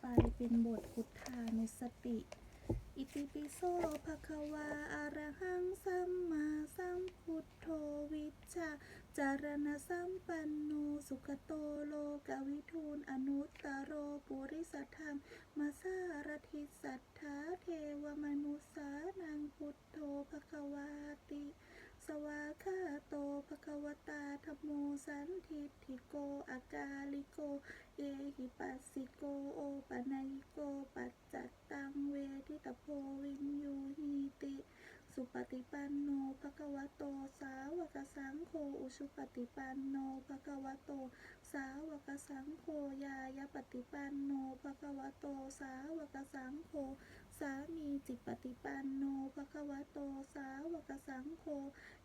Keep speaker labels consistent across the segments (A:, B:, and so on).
A: ไปเป็นบทพุทธานุสติ อิติปิโสภะคะวาอะระหังสัมมาสัมพุทโธวิชาจารณสัมปันโนสุขโตโลกวิทูลอนุตตโรปุริสธรรมมาสารทิสัทธาเทวมนุสานังพุทโธภะคะวาติ วาคาโตภะคะวตาธมโมสันทิฏฐิโก อากาลิโก เอหิปัสสิโก โอปนัยโก ปัจจัตตังเวทิตโพวินยูหีติ สุปฏิปันโนภะคะวะโต สาวกสังโฆ อุชุปฏิปันโนภะคะวะโต สาวกสังโฆ ยายปฏิปันโนภะคะวะโต สาวกสังโฆสามีจิตปฏิปันโนภะคะวะโต สาวกสังโฆ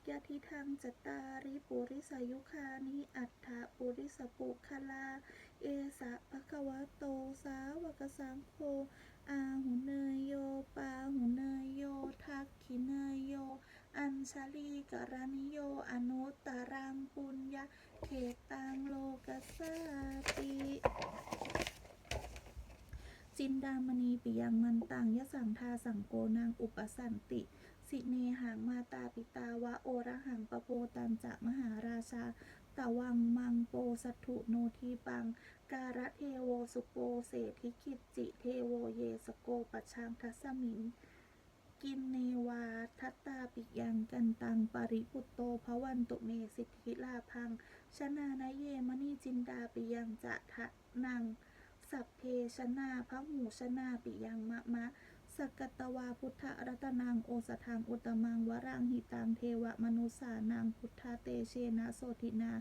A: ยะทิทังจตาริปุริสยุคานิอัฏฐปุริสปุคลา เอสะภะคะวะโตสาวกสังโฆอาหุเนยโยปาหุเนยโยทักขิเนยโย อัญชลีกรณิโยอนุตตรังปุญญาเขตังโลกัสสาติจินดามณีปิยังมันตังยะสังทาสังโกนางอุปสันติ สิเนหังมาตาปิตาวะโอระหังปะโปตันจะมหาราชาตะวังมังโปสัตถุโนทีปัง การะเทโวสุโปเศธิคิจจิเทโวเยสโกปะชังทัสมิงกินเนวาทัตตาปิยังกันตังปริพุตโตภวันตุเมสิทธิลาพังชนานาเยมณีจินดาปิยังจะทะนัง สัพเพชนาพระหูชนาปิยังมะมะ สกตวาพุทธรัตนางโอสถังอุตมังวรังหิตังเทวมนุสานางพุทธเตเชนะโสตินา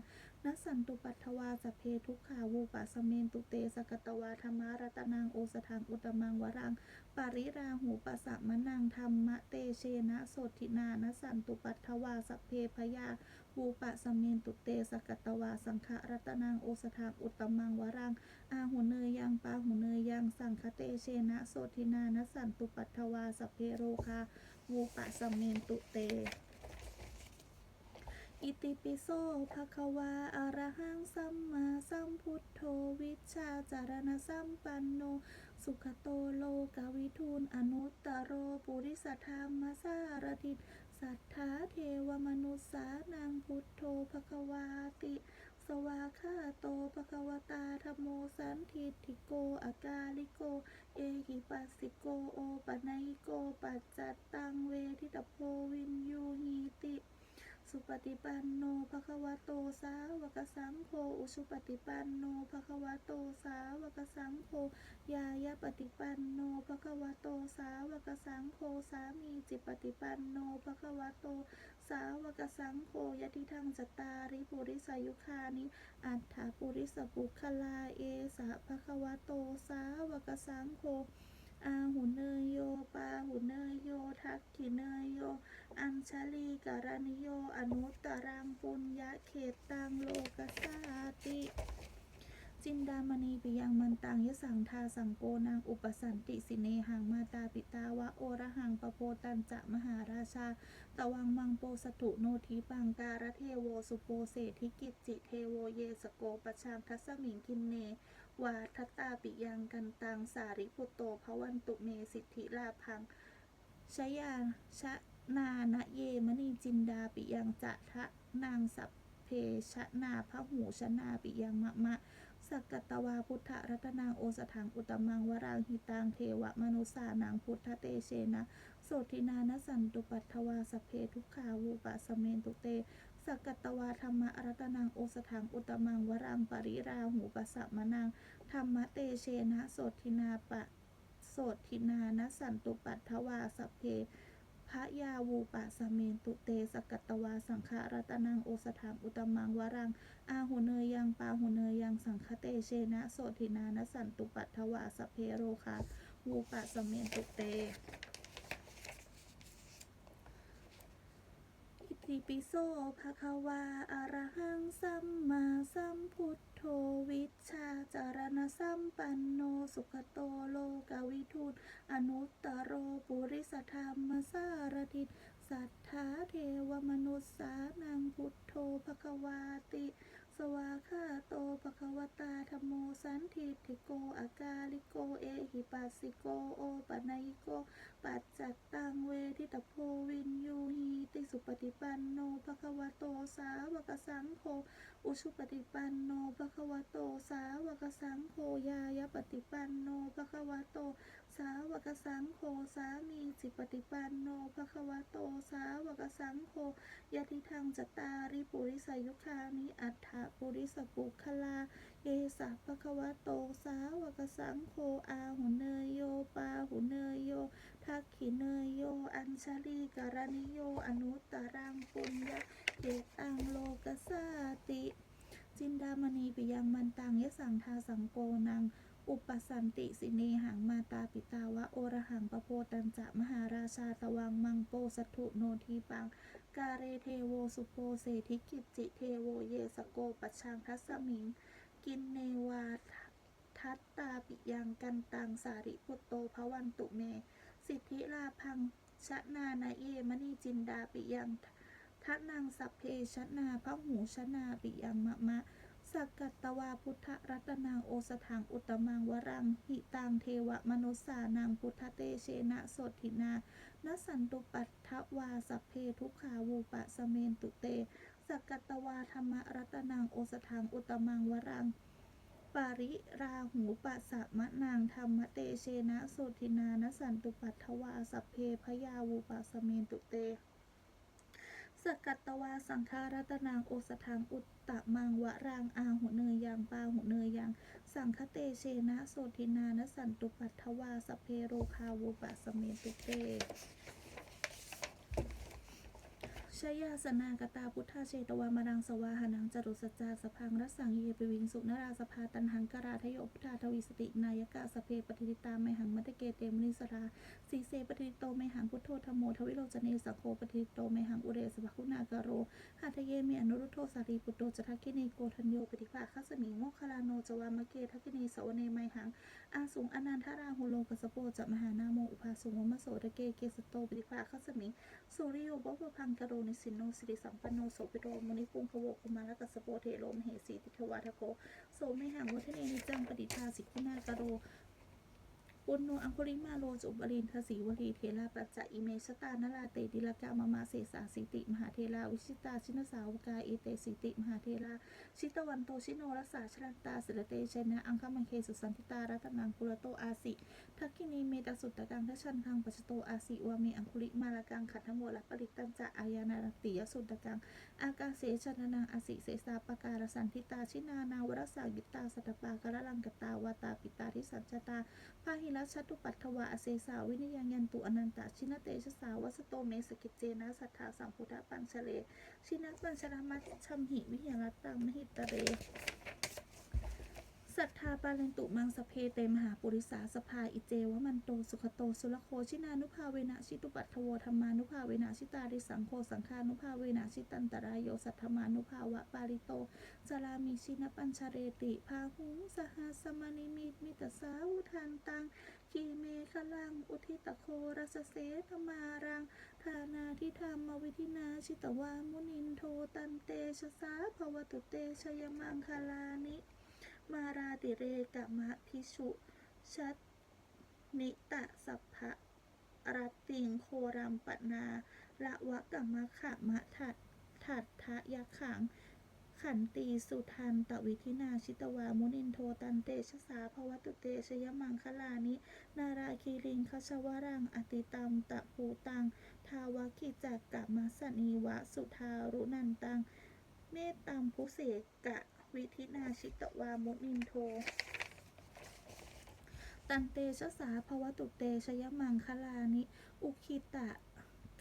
A: นัสสันตุปัทวาสเพทุกขาวูปัสเมนตุเตสกตวาธรรมารัตนังโอสถังอุตมังวรัง ปาริราหูปัสสะมะนังธรรมะเตเชนะโสทินานัสสันตุปัทวาสเพพยาวูปะสเมนตุเตสกตวาสังฆรัตนังโอสถังอุตมังวรัง อาหุเนยยังปาหุเนยยังสังคเตเชนะโสทินานัสสันตุปัทวาสเพโรคาวูปะสเมนตุเต อิติปิโสภะคะวาอะรหังสัมมาสัมพุทโธวิชชาจารณสัมปันโน สุขโตโลกวิทูลอนุตตโรปุริสธรรมสารทิตสัทธาเทวมนุสานังพุทโธภะคะวาติ สวาคาโตภะคะวตาธมโมสันทิฏฐิโกอากาลิโก เอหิปัสสิโกโอปะนัยโกปัจจัตตังเวทิตโพวินยูหีติ สุปฏิปันโนภะคะวะโตสาวกสังโฆอุชุปฏิปันโนภะคะวะโตสาวกสังโฆยายาปฏิปันโนภะคะวะโตสาวกสังโฆสามีจิปฏิปันโนภะคะวะโต สาวกสังโฆยติทังจตาริปุริสายุคานิอัฏฐาปุริสปุคลาเอสะภะคะวะโตสาวกสังโฆ อาหุเนยโย ปาหุเนยโย ทักขิเนยโย อัญชลีการณิโย อนุตตรังปุญญาเขตตังโลกัสสาติจินดามณีปิยังมันตังยสังทาสังโกนางอุปสันติสิเนหังมาตาปิตาวะโอระหังปโปตันจะมหาราชา ตวังมังโปสตุโนทีปังการะเทโวสุโปเศธิกิจจิเทโวเยสโกปชางทัสมิงคินเน วาทตาปิยังกันตังสาริพุตโตภวันตุเมสิทธิลาพังชยาชะนานะเยมณีจินดาปิยังจะทะนางสัพเพชะนาพระหูชนาปิยังมะมะสักกตวาพุทธรัตนางโอสถังอุตมังวรังหิตังเทวมนุสานังพุทธเตเชนะ โสทินานสันตุปัทวาสเพทุกขาวูปะสเมนตุเตสกกตวาธรรมรัตนังโอสถังอุตมังวรังปริราหูปสสะมนังธรรมเตเชนะโสทินาปะโสทินานสันตุปัทวาสเพพระยาวูปะสเมนตุเตสกตตวาสังฆรัตนังโอสถังอุตมังวรัง อาหุเนยยังปาหุเนยยังสังคเตเชนะโสทินานสันตุปัทวาสเพโรคาวูปะสเมนตุเต สิปิโสภะคะวาอะระหังสัมมาสัมพุทโธวิชาจารณสัมปันโนสุขโตโลกวิทูลอนุตตโรปุริสธรรมสารทิตสัทธาเทวมนุสสานังพุทโธภะคะวาติ สวาคาโตภควตาธรรมโมสันทิฏฐิโกอากาลิโกเอหิปัสสิโกโอปันญิโก ปัจจัตตังเวทิตโพวินยูหีติสุปฏิปันโนภควโตสาวกสังโฆอุชุปฏิปันโนภควโตสาวกสังโฆยายปฏิปันโนภควโต สาวกสังโฆสามีจิปฏิปันโนภควโตสาวกสังโฆยะทิทังจตาริปุริสยุคานิอัฏฐปุริสปุคลาเอสะภควโตสาวกสังโฆอาหุเนยโยปาหุเนยโยทักขิเนยโย อัญชลีกรณิโย อนุตตรังปุญญาเกตังโลกสาติ จินดามณีปิยังมันตังยะสังทาสังโกนัง อุปสันติสิเนหังมาตาปิตาวะโอระหังปโพตันจะมหาราชาตวังมังโปสัตถุโนทีปัง กาเรเทโวสุโปเศธิกิจจิเทโวเยสโกปัชังทัสมิง กินเนวาทัตตาปิยังกันตังสาริพุตโตภวันตุเม สิทธิลาพังชะนานาเยมณีจินดาปิยังทะนังสัพเพชนาพระหูชนาปิยังมะมะ สักกัตตวาพุทธรัตนังโอสถังอุตมังวรังหิตังเทวมนุสานังพุทธเตเชนะโสทินานสันตุปัฏฐวาสัพเพทุกขาวูปะสเมนตุเต สักกัตตวาธรรมรัตนังโอสถังอุตมังวรังปาริราหูปัสสะมะนางธรรมเตเชนะโสทินานสันตุปัฏฐวาสัพเพพยาวูปะสเมนตุเต สกัตตวาสังฆารัตนางโอสถังอุตตะมังวะรางอาหุเนยยังปาหุเนยยัง สังคเตเชนะโสทินานสันตุปัฏฐวาสเพโรคาวุปะสเมตุเต ชยาสนากตาพุทธาเชตวามารังสวาหานังจรุสัจจาสพังรัสังเยปิวิงสุนราสภาตันหังกราทโยพุทธาทวิสติ นายกะสเพปฏิทิตาไมหังมัตเกเตมนิสราสีเสปฏิโตไมหังพุทโธธโมทวิโรจเนสโคปฏิโตไมหังอุเรสภคุณากโรหัตเยเมอนุรุโธสารีปุตโตจทักกิเนโกทัญโยปฏิภาคัสมิงโมคลาโนจวามเกทักกิเนสวเนไมหังอาสุงอนันทาราหุโลกัสโปจะมหานาโมอุภาสุงมโสตะเกเกสโตปฏิภาคัสมิงสุริโยบวพังกโรนิสินโนสิริสัมปันโนโสภิโรมุนิพุงขโวกุมารกัสโปเทโลมเหสีติทวาทโกโสไมหังวัฒนีนิจังปฏิทาสิกุณากโร ปุณโนอังคุริมาโลจุบรินทศีวลีเทราปัจจะอิเมชตานราเตดิลกามามาเสสาสิติ มหาเทราวิชิตาชินสาวกาเอเตสิติ มหาเทราชิตวันโตชิโนรสาชรันตาสิรเตชนะ อังคมังเคสุสันติตารัตนังกุลโตอาสิทักกินีเมตสุตตะกังทัชันทังปัจจโตอาสิวาเมอังคุริมาลกังขันธโมลปริตตัญจะอายานาติยสุตตะกัง อากาเสชนนังอาสิเสสาปการสันทิตาชินานาวรสากิตาสัตตปากรลังกตาวาตาปิตาทิสัจจตาพาหิรัชตุปัตถวะอเสสาวินิยังยันตุอนันตชินเตชะสาวัสโตเมสกิจเจนะสัทธาสัมพุทธปัญชเล ชินัสปัญชรมัชชัมหิวิหารัตตังมหิตเร สัทธาปาเลนตุมังสเพเตมหาปุริสาสภาอิเจวมันโตสุขโตสุลโคชินานุภาเวนะชิตุปัตถโวธรรมานุภาเวนะชิตาริสังโฆสังฆานุภาเวนะชิตันตรายโยสัทธมานุภาวะปาริโตจารามิชินปัญชเรติพาหุงสหสมานิมิตมิตสาวุทันตังกีเมฆลังอุทิตโครัสเสธมารังทานาทิธรรมวิธินาชิตวามุนินโทตันเตชะสาภวตุเตชยมังคลานิ มาราติเรกะมะพิชุชัตนิตะสัพพะรตติงโครัมปนาละวะกะมมะขะมะถัดถัดทะยะขัง ขันตีสุทันตวิธินาชิตวา มุนินโทตันเตชะสาภวตุเตชยมังคลานิ นาราคีริงคชวรัง อติตัมตะภูตัง ทาวกิจักกะมัสนีวะ สุทารุนันตัง เมตตัมพุเสกะ วิธินาชิตวามุนินโท ตันเตชะสาภวตุเตชยมังคลานิ อุคิตะ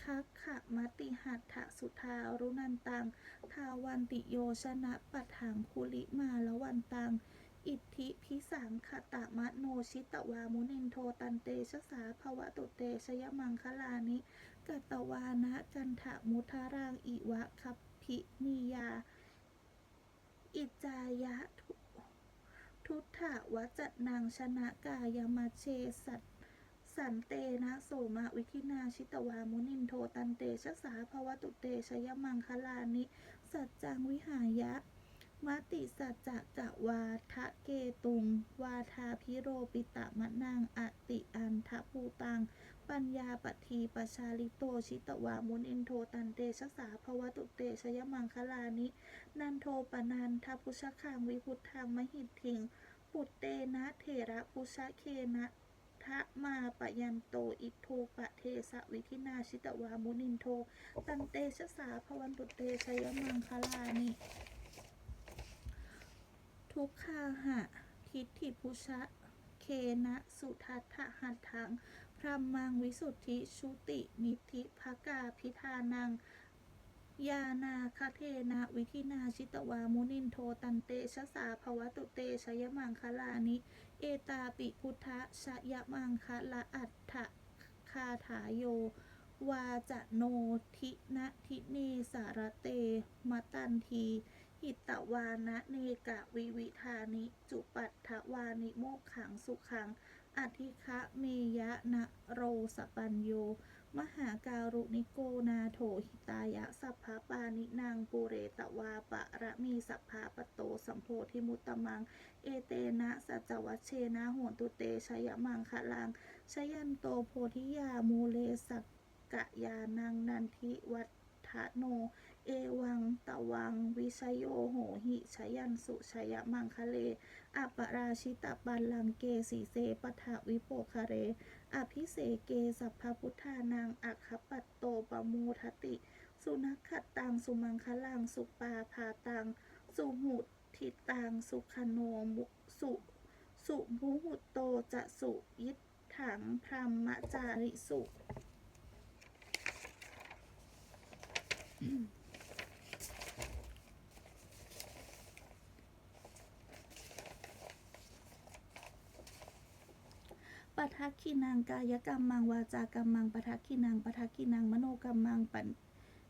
A: คักขะมติหัตถสุทารุนันตัง ทาวันติโยชนะปัถังคุลิมาละวันตัง อิทธิพิสังขตะมะโนชิตวามุนินโทตันเตชะสาภวตุเตชยมังคลานิ กัตตวานะกันทะมุทารางอิวะคัพพินิยา อิจายะทุทุตถะวจัดนางชนะกายมาเชสัตสันเตนะโสมะวิธินาชิตวามุนินโทตันเตชะสาภวตุเตชยมังคลานิ สัจจังวิหายะมติสัจจะกะวาทะเกตุง วาทาพิโรปิตะมะนังอติอันทะภูตัง ปัญญาปทีปชาลิโตชิตวามุนินโทตันเตชะสาภวตุเตชยมังคลานิ นันโทปนันทพุชะคังวิพุทธังมหิทธิง ปุตเตนะเถระพุชะเคนะทะมาปยันโตอิทูปะเทสะวิธินาชิตวามุนินโท ตันเตชะสาภวันตุเตชยมังคลานิ ทุกขาหะทิฏฐิพุชะเคนะสุทัตถะหัตถัง พรหมังวิสุทธิชุตินิธิภกาพิธานัง ยานาคเทนะวิธินาชิตวามุนินโทตันเตชะสาภวตุเตชยมังคลานิ เอตาปิพุทธะชยมังคะละอัตถคาถาโยวาจะโนทินะทิเนสารเตมตันทีหิตวานะเนกะวิวิธานิ จุปัฏฐวานิโมกขังสุขัง อธิคะเมยะนะโรสปัญโย มหาการุณิโกนาโถหิตายะสัพพปานินางปุเรตวาปะระมีสัพพาปโตสัมโพธิมุตตมัง เอเตนะสัจวัชเชนะโหนตุเตชยมังคะลังชยันโตโพธิยามูเลสักกะยานังนันทิวัต ฒโน เอวัง ตะวัง วิชโยโหหิชยันสุชยมังคะเล อัปปราชิตบัลลังเกสีเสปทะวิโปคะเร อภิเสเกสัพพพุทธานังอัคปัตโตปมูทติ สุนัขขัตตัง สุมังคลัง สุปาพาตัง สุหุทิตัง สุขโนมุสุสุมุหุโตจะสุยิถังพรหมจาริสุ ปทักขินังกายกรรมมังวาจากรรมังปทักขินังปทักขินังมโนกรรมมังปัน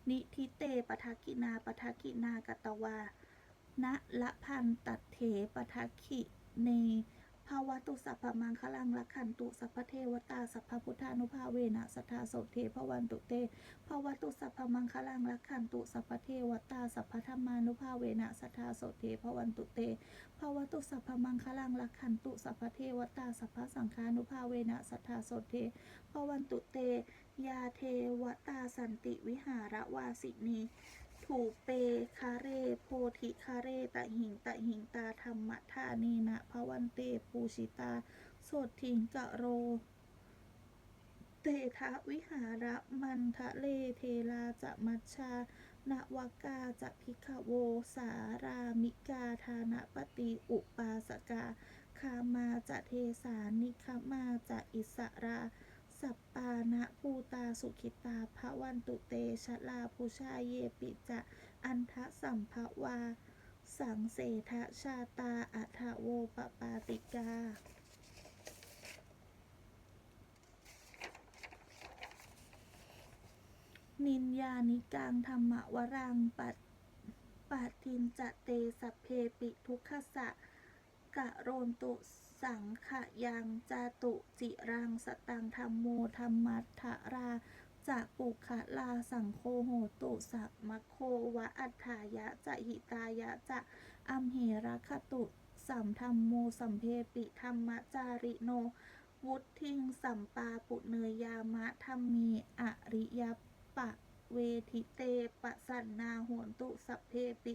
A: นิทิเตปทักขินาปทักขินากตวาณละพันตัดเถปทักขิเน ภาวะตุสัพพมังคลังละขันตุสัพพเทวตาสัพพพุทธานุภาเวนะสัทธาโสเทภวันตุเตภาวะตุสัพพมังคลังละขันตุสัพพเทวตาสัพพธรรมานุภาเวนะสัทธาโสเทภวันตุเตภาวะตุสัพพมังคลังลักขันตุสัพพเทวตาสัพพสังฆานุภาเวนะสัทธาโสเทภวันตุเต ยาเทวตาสันติวิหารวาสินี ถูเปคาเรโพธิคาเรตะหิงตะหิงตาธรรมทานีนะภวันเตปูชิตาโสทิงกะโร เตทะวิหาระมันทะเลเทลาจะมัชชานวากาจะพิกโว สารามิกาทานปฏิอุปาสกา คามาจะเทสานิคมาจะอิสรา สัปปานะปูตาสุขิตาภวันตุเตชะลาภูชาเยปิจะ อันทะสัมภวา สังเสทะชาตาอัทโวปปาติกานินยานิกังธรรมวรังปัตปัตตินจะเตสัพเพปิทุกขสะ กะโรนตุสังขะยังจาตุจิรังสตังธรรมโมธรรมัทธราจะปุขะลาสังโฆโหตุสัมโควะอัฏฐายะจะหิตายะจะอัมเหระคตุสัมธรรมโมสัมเพปิธรรมจาริโน วุทิงสัมปาปุเนยยามะธรรมีอริยปะเวทิเตปะสันนาโหนตุสัพเพปิ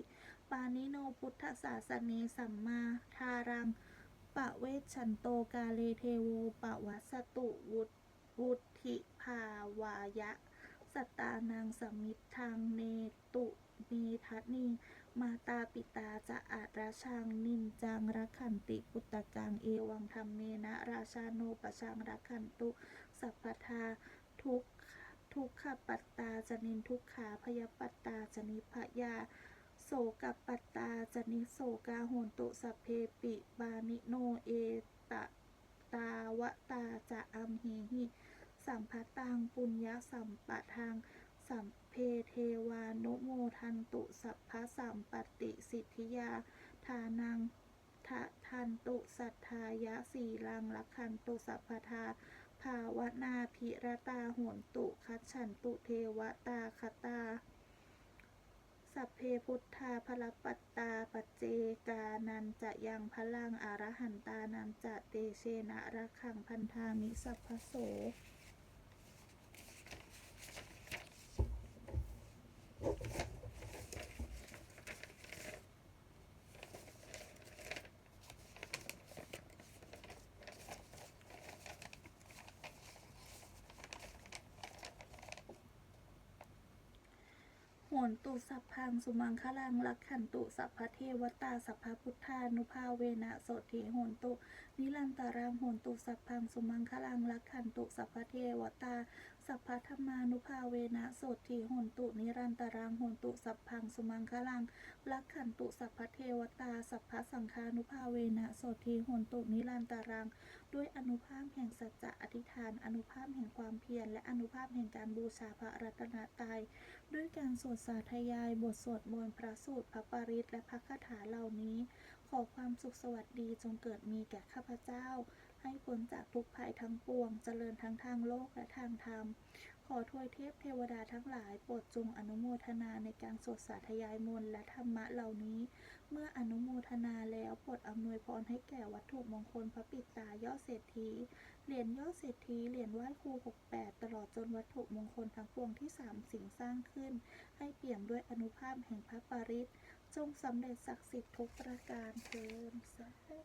A: ปานิโนพุทธศาสเนสัมมาทารัง ปะเวชชันโตกาเลเทโวปะวัสตุวุฒวุธิภาวายะ สตานังสมิทธังเนตุมีทัตนีมาตาปิตาจะอาจราชังนินจังรักขันติปุตตะกังเอวังธรรมเมนะราชาโนปชังรักขันตุ สัพพทาทุกขทุกขปัตตาจนินทุกขาพยปัตตาจนิพยา โสกปัตตาจนิโสกาโหนตุสัพเพปิบานิโนเอตตาวตาจะอัมเหหิสัมภตังปุญญสัมปะทางสัมเพเทวานุโมทันตุสัพพะสัมปติสิทธิยาทานังทะทันตุสัทธายะสีลังลักขันตุสัพพทาภาวนาพิรตาโหนตุคัจฉันตุเทวตาคตา สัพเพพุทธาพลปัตตาปัจเจกานันจะยังพลังอรหันตานันจะเตเชนะระขังพันธามิสัพพโส ตุสัพพังสุมังคลังลักขันตุสัพพเทวตาสัพพพุทธานุภาเวนะโสติโหนตุนิรันตารังโหนตุสัพพังสุมังคลังลักขันตุสัพพเทวตา สัพพธรรมานุภาเวนะโสติโหนตุนิรันตารังโหนตุสัพพังสุมังคลังลักขันตุสัพพเทวตาสัพพสังฆานุภาเวนะโสติโหนตุนิรันตารัง ด้วยอนุภาพแห่งสัจจะอธิษฐาน อนุภาพแห่งความเพียรและอนุภาพแห่งการบูชาพระรัตนตรัยด้วยการสวดสาธยาย บทสวดมนต์พระสูตรพระปริตรและพระคาถาเหล่านี้ ขอความสุขสวัสดีจงเกิดมีแก่ข้าพเจ้า ให้พ้นจากทุกภัยทั้งปวง เจริญทั้งทางโลกและทางธรรม ขอทวยเทพเทวดาทั้งหลาย โปรดจงอนุโมทนาในการสวดสาธยายมนต์และธรรมะเหล่านี้ เมื่ออนุโมทนาแล้วโปรดอำนวยพรให้แก่วัตถุมงคลพระปิดตายอดเศรษฐี เหรียญยอดเศรษฐี เหรียญไหว้ครู 68 ตลอดจนวัตถุมงคลทั้งปวงที่สามสิ่งสร้างขึ้น ให้เปี่ยมด้วยอนุภาพแห่งพระปริตร จงสำเร็จศักดิ์สิทธิ์ทุกประการเทินสาธุ